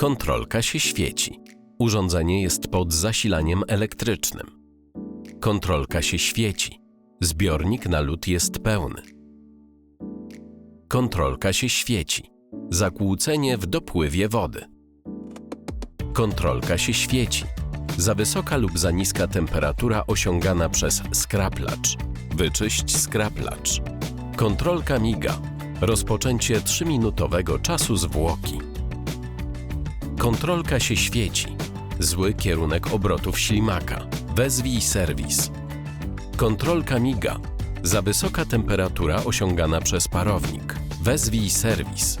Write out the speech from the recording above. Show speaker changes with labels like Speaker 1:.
Speaker 1: Kontrolka się świeci. Urządzenie jest pod zasilaniem elektrycznym. Kontrolka się świeci. Zbiornik na lód jest pełny. Kontrolka się świeci. Zakłócenie w dopływie wody. Kontrolka się świeci. Za wysoka lub za niska temperatura osiągana przez skraplacz. Wyczyść skraplacz. Kontrolka miga. Rozpoczęcie 3-minutowego czasu zwłoki. Kontrolka się świeci. Zły kierunek obrotów ślimaka. Wezwij serwis. Kontrolka miga. Za wysoka temperatura osiągana przez parownik. Wezwij serwis.